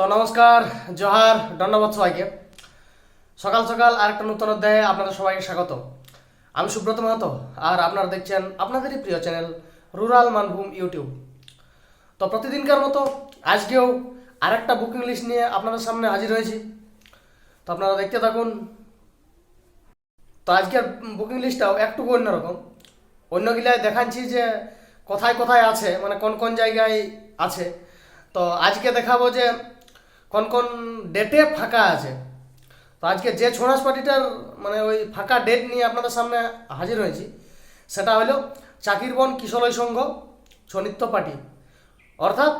তো নমস্কার, জোহার, ধন্যবাদ সবাইকে। সকাল সকাল আরেকটা নতুন অধ্যায়ে আপনাদের সবাইকে স্বাগত। আমি সুব্রত মাহাতো, আর আপনারা দেখছেন আপনাদেরই প্রিয় চ্যানেল রুরাল মানভূম ইউটিউব। তো প্রতিদিনকার মতো আজকেও আরেকটা বুকিং লিস্ট নিয়ে আপনাদের সামনে হাজির হয়েছি। তো আপনারা দেখতে থাকুন। তো আজকের বুকিং লিস্টটাও একটু অন্যরকম। অন্যগুলায় দেখাচ্ছি যে কোথায় কোথায় আছে মানে কোন কোন জায়গায় আছে। তো আজকে দেখাবো যে কোন কোন ডেটে ফাঁকা আছে? তো আজকে যে ছোড়াস পার্টিটার মানে ওই ফাঁকা ডেট নিয়ে আপনাদের সামনে হাজির হয়েছি, সেটা হলো চাকিরবন কিশলয় সংঘ ছনিত্য পার্টি। অর্থাৎ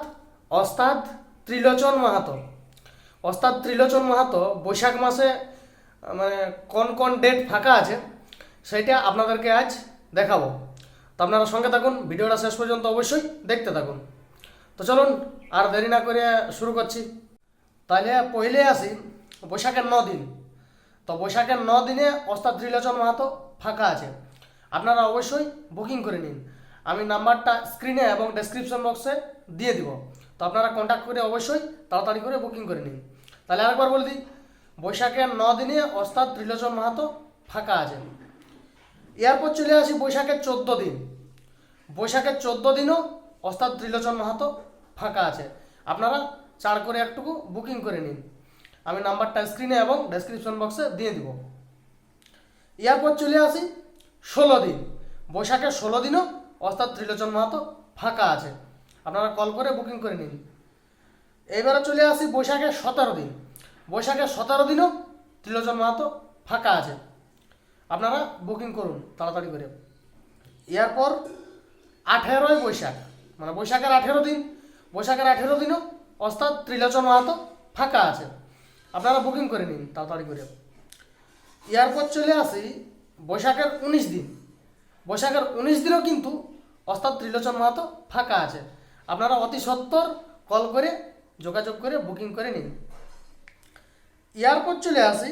অস্তাদ ত্রিলোচন মাহাতো। অস্তাদ ত্রিলোচন মাহাতো বৈশাখ মাসে মানে কোন কোন ডেট ফাঁকা আছে, সেইটা আপনাদেরকে আজ দেখাবো। তো আপনারা সঙ্গে থাকুন, ভিডিওটা শেষ পর্যন্ত অবশ্যই দেখতে থাকুন। তো চলুন, আর দেরি না করে শুরু করছি। তাহলে পহিলে আসি বৈশাখের ন দিন। তো বৈশাখের ন দিনে ওস্তাদ ত্রিলোচন মাহাতো ফাঁকা আছে। আপনারা অবশ্যই বুকিং করে নিন। আমি নাম্বারটা স্ক্রিনে এবং ডেসক্রিপশন বক্সে দিয়ে দিব। তো আপনারা কন্ট্যাক্ট করে অবশ্যই তাড়াতাড়ি করে বুকিং করে নিন। তাহলে আরেকবার বলে দিই, বৈশাখের ন দিনে ওস্তাদ ত্রিলোচন মাহাতো ফাঁকা আছে। এরপর চলে আসি বৈশাখের চোদ্দ দিন। বৈশাখের চোদ্দ দিনও ওস্তাদ ত্রিলোচন মাহাতো ফাঁকা আছে। আপনারা চার করে একটুকু বুকিং করে নিন। আমি নাম্বারটা স্ক্রিনে এবং ডেসক্রিপশন বক্সে দিয়ে দিব। এরপর চলে আসি ষোলো দিন। বৈশাখের ষোলো দিনও অর্থাৎ ত্রিলোচন মাহাতো ফাঁকা আছে। আপনারা কল করে বুকিং করে নিন। এইবারে চলে আসি বৈশাখের সতেরো দিন। বৈশাখের সতেরো দিনও ত্রিলোচন মাহাতো ফাঁকা আছে। আপনারা বুকিং করুন তাড়াতাড়ি করে। এরপর আঠেরোই বৈশাখ। মানে বৈশাখের আঠেরো দিন। বৈশাখের আঠেরো দিনও অস্তাদ ত্রিলোচন মাহাতো ফাঁকা আছে। আপনারা বুকিং করে নিন, তাড়াতাড়ি করে। এরপর চলে আসি বৈশাখের উনিশ দিন। বৈশাখের উনিশ দিনও কিন্তু অস্তাদ ত্রিলোচন মাহাতো ফাঁকা আছে। আপনারা অতি সত্বর কল করে, যোগাযোগ করে বুকিং করে নিন। এরপর চলে আসি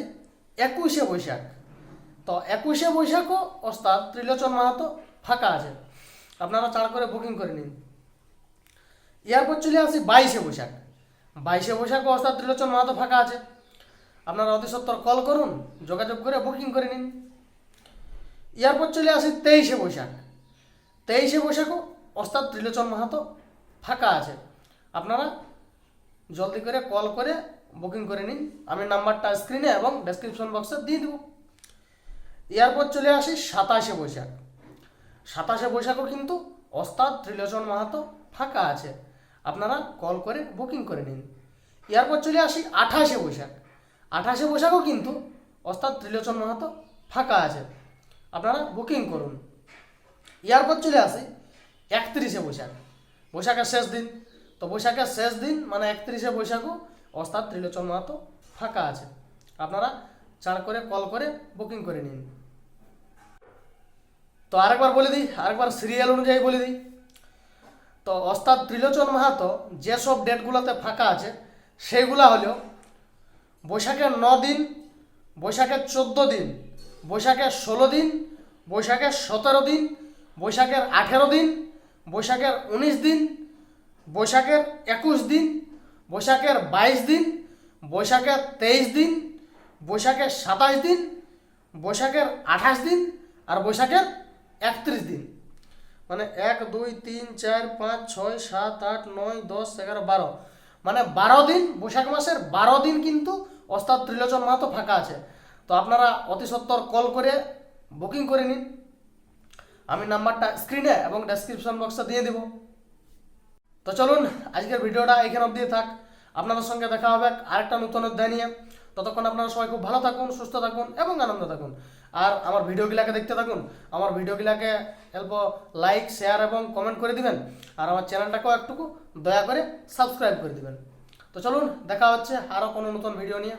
একুশে বৈশাখ। তো একুশে বৈশাখও ওস্তাদ ত্রিলোচন মাহাতো ফাঁকা আছে। আপনারা চার করে বুকিং করে নিন। এরপর চলে আসি বাইশে বৈশাখ। বাইশে বৈশাখ ওস্তাদ ত্রিলোচন মাহাতো ফাঁকা আছে। আপনারা অতি সত্তর কল করুন, যোগাযোগ করে বুকিং করে নিন। এরপর চলে আসি তেইশে বৈশাখ। তেইশে বৈশাখও ওস্তাদ ত্রিলোচন মাহাতো ফাঁকা আছে। আপনারা জলদি করে কল করে বুকিং করে নিন। আমি নাম্বারটা স্ক্রিনে এবং ডেসক্রিপশন বক্সে দিয়ে দেবো। এরপর চলে আসি সাতাশে বৈশাখ। সাতাশে বৈশাখও কিন্তু অস্তাদ ত্রিলোচন মাহাতো ফাঁকা আছে। আপনারা কল করে বুকিং করে নিন। এরপর চলে আসি আঠাশে বৈশাখ। আঠাশে বৈশাখও কিন্তু ওস্তাদ ত্রিলোচন মাহাতো ফাঁকা আছে। আপনারা বুকিং করুন। এরপর চলে আসি একত্রিশে বৈশাখ। বৈশাখের শেষ দিন। তো বৈশাখের শেষ দিন মানে একত্রিশে বৈশাখও ওস্তাদ ত্রিলোচন মাহাতো ফাঁকা আছে। আপনারা চার করে কল করে বুকিং করে নিন। তো আরেকবার বলে দিই, আরেকবার সিরিয়াল অনুযায়ী বলে দিই। তো ওস্তাদ ত্রিলোচন মাহাতো যেসব ডেটগুলোতে ফাঁকা আছে সেইগুলা হলো বৈশাখের ন দিন বৈশাখের চোদ্দ দিন বৈশাখের ষোলো দিন বৈশাখের সতেরো দিন বৈশাখের আঠেরো দিন বৈশাখের উনিশ দিন বৈশাখের একুশ দিন বৈশাখের বাইশ দিন বৈশাখের তেইশ দিন বৈশাখের সাতাশ দিন বৈশাখের আঠাশ দিন আর বৈশাখের একত্রিশ দিন মানে এক, দুই, তিন, চার, পাঁচ, ছয়, সাত, আট, নয়, দশ, এগারো, বারো। মানে বারো দিন, বৈশাখ মাসের বারো দিন কিন্তু ওস্তাদ ত্রিলোচন মাহাতো ফাঁকা আছে। তো আপনারা অতি সত্বর কল করে বুকিং করে নিন। আমি নাম্বারটা স্ক্রিনে এবং ডেসক্রিপশন বক্সে দিয়ে দেবো। তো চলুন, আজকের ভিডিওটা এখানে অবধি থাক। আপনাদের সঙ্গে দেখা হবে আরেকটা নতুন অধ্যায় নিয়ে। ততক্ষণ আপনারা সবাই খুব ভালো থাকুন, সুস্থ থাকুন এবং আনন্দ থাকুন। আর আমার ভিডিওগুলোকে দেখতে থাকুন। আমার ভিডিওগুলোকে অল্প লাইক শেয়ার এবং কমেন্ট করে দিবেন। আর আমার চ্যানেলটাকেও একটুকু দয়া করে সাবস্ক্রাইব করে দিবেন। তো চলুন, দেখা হচ্ছে আরও কোনো নতুন ভিডিও নিয়ে।